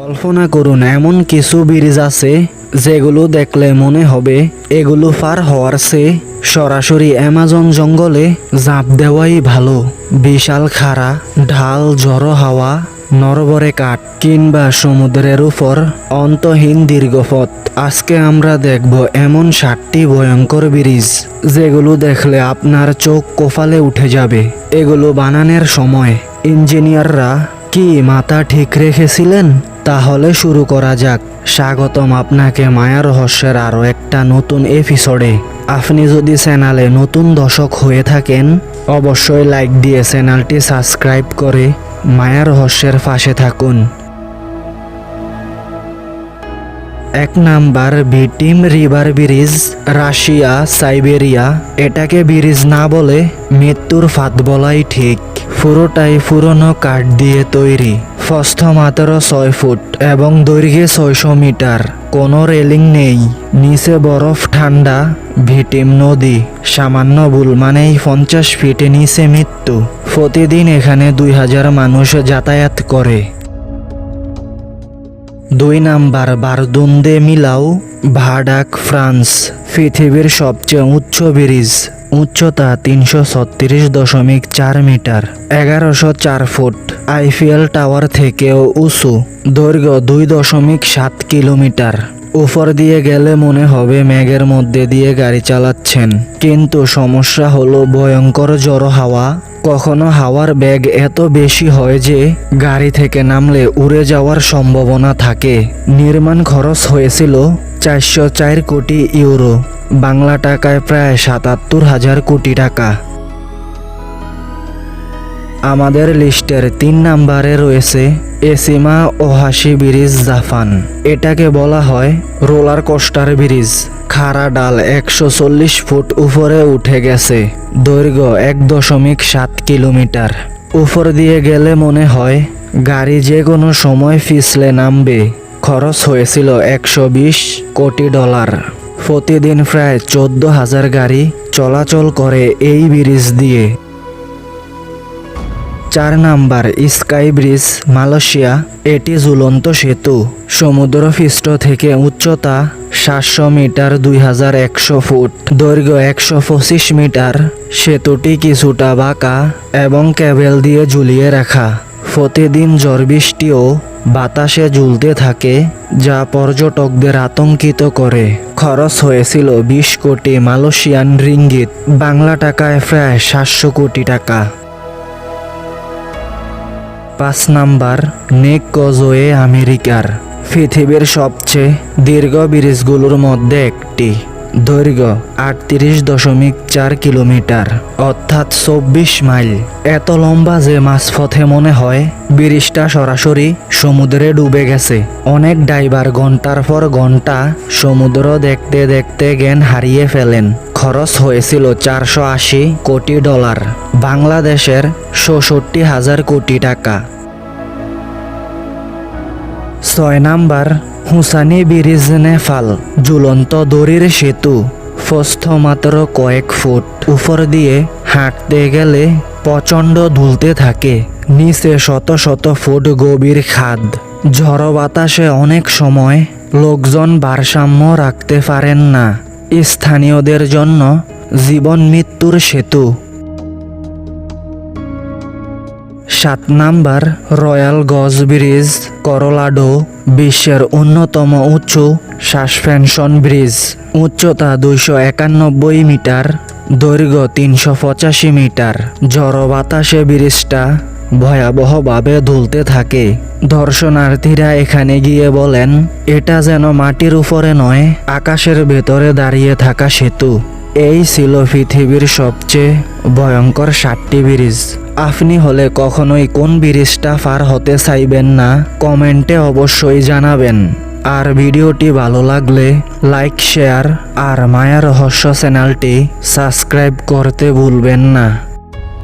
কল্পনা করুন, এমন কিছু ব্রিজ আছে যেগুলো দেখলে মনে হবে এগুলো পার হওয়ার চেয়ে সরাসরি অ্যামাজন জঙ্গলে ঝাঁপ দেওয়াই ভালো। বিশাল খাড়া, ঢাল, জড়ো হাওয়া, নরবরে কাঠ কিংবা সমুদ্রের উপর অন্তহীন দীর্ঘপথ। আজকে আমরা দেখব এমন সাতটি ভয়ঙ্কর ব্রিজ যেগুলো দেখলে আপনার চোখ কোফালে উঠে যাবে। এগুলো বানানোর সময় ইঞ্জিনিয়াররা কি মাথা ঠিক রেখেছিলেন? তাহলে শুরু করা যাক। স্বাগতম আপনাকে মায়া রহস্যের আরও একটা নতুন এপিসোডে আপনি যদি চ্যানেলে নতুন দর্শক হয়ে থাকেন, অবশ্যই লাইক দিয়ে চ্যানেলটি সাবস্ক্রাইব করে মায়া রহস্যের পাশে থাকুন। এক number Vitim river bridge Russia, Siberia, এটাকে ব্রিজ না বলে মৃত্যুর ফাঁদ বলাই ঠিক। পুরোটাই পুরনো কাঠ দিয়ে তৈরি। ফস্থ মাত্র ছয় ফুট এবং দৈর্ঘ্যে ছয়শো মিটার। কোনো রেলিং নেই। নিচে বরফ, ঠান্ডা, ভিটিম নদী। সামান্য ভুল মানেই পঞ্চাশ ফিট নিচে মৃত্যু। প্রতিদিন এখানে দুই হাজার মানুষ যাতায়াত করে। দুই নাম্বার, বারদুন্দে মিলাও, ভাডাক, ফ্রান্স, পৃথিবীর সবচেয়ে উচ্চ ব্রিজ। উচ্চতা তিনশো ছত্রিশ দশমিক চার মিটার, এগারোশো চার ফুট। আইফিএল টাওয়ার থেকেও উঁচু, দৈর্ঘ্য দুই দশমিক সাত কিলোমিটার। উপর দিয়ে গেলে মনে হবে মেঘের মধ্যে দিয়ে গাড়ি চালাচ্ছেন। কিন্তু সমস্যা হলো ভয়ঙ্কর জড়ো হাওয়া। কখনো হাওয়ার ব্যাগ এত বেশি হয় যে গাড়ি থেকে নামলে উড়ে যাওয়ার সম্ভাবনা থাকে। নির্মাণ খরচ হয়েছিল চারশো চার কোটি ইউরো, বাংলা টাকায় প্রায় সাতাত্তর হাজার কোটি টাকা। আমাদের লিস্টের তিন নাম্বারে রয়েছে এসিমা ওহাসি ব্রিজ জাপান এটাকে বলা হয় রোলার কোস্টার ব্রিজ। খাড়া ডাল একশো চল্লিশ ফুট উপরে উঠে গেছে। দৈর্ঘ্য এক দশমিক সাত কিলোমিটার। উপর দিয়ে গেলে মনে হয় গাড়ি যে কোনো সময় ফিসলে নামবে। খরচ হয়েছিল একশো বিশ কোটি ডলার। প্রতিদিন প্রায় চোদ্দ হাজার গাড়ি চলাচল করে এই ব্রিজ দিয়ে। চার নাম্বার স্কাই ব্রিজ, মালয়েশিয়া, এটি ঝুলন্ত সেতু। সমুদ্রপৃষ্ঠ থেকে উচ্চতা সাতশো মিটার, দুই হাজার একশো ফুট। দৈর্ঘ্য একশো পঁচিশ মিটার। সেতুটি কিছুটা বাঁকা এবং ক্যাবেল দিয়ে ঝুলিয়ে রাখা। প্রতিদিন ঝড় বাতাসে ঝুলতে থাকে, যা পর্যটকদের আতঙ্কিত করে। খরচ হয়েছিল বিশ কোটি মালয়েশিয়ান রিঙ্গিত। বাংলা টাকায় প্রায় সাতশো কোটি টাকা। পাঁচ নাম্বার নেক গজওয়ে আমেরিকার। পৃথিবীর সবচেয়ে দীর্ঘ ব্রিজগুলোর মধ্যে একটি। দৈর্ঘ্য আটত্রিশ দশমিক চার কিলোমিটার, অর্থাৎ চব্বিশ মাইল। এত লম্বা যে মাঝপথে মনে হয় ব্রিজটা সরাসরি সমুদ্রে ডুবে গেছে। অনেক ড্রাইভার ঘণ্টার পর ঘণ্টা সমুদ্র দেখতে দেখতে জ্ঞান হারিয়ে ফেলেন। খরচ হয়েছিল চারশো আশি কোটি ডলার, বাংলাদেশের ষষট্টি হাজার কোটি টাকা। ছয় নাম্বার হুসানি ব্রিজ নেফাল ঝুলন্ত দড়ির সেতু। প্রস্থ মাত্র কয়েক ফুট উপর দিয়ে হাঁটতে গেলে প্রচণ্ড ধুলতে থাকে। নিচে শত শত ফুট গভীর খাদ। ঝড় বাতাসে অনেক সময় লোকজন ভারসাম্য রাখতে পারেন না। স্থানীয়দের জন্য জীবন মৃত্যুর সেতু। সাত number Royal Gorge Bridge, Colorado, বিশ্বের অন্যতম উঁচু সাসপেনশন ব্রিজ। উচ্চতা দুইশো একানব্বই মিটার, দৈর্ঘ্য তিনশো পঁচাশি মিটার। ঝড় বাতাসে ব্রিজটা ভয়াবহভাবে দুলতে থাকে। দর্শনার্থীরা এখানে গিয়ে বলেন, এটা যেন মাটির উপরে নয়, আকাশের ভেতরে দাঁড়িয়ে থাকা সেতু। এই ছিল পৃথিবীর সবচেয়ে ভয়ঙ্কর সাতটি ব্রিজ। আপনি হলে কখনোই কোন ব্রিজটা পার হতে চাইবেন না, কমেন্টে অবশ্যই জানাবেন। আর ভিডিওটি ভালো লাগলে লাইক, শেয়ার আর মায়া রহস্য চ্যানেলটি সাবস্ক্রাইব করতে ভুলবেন না।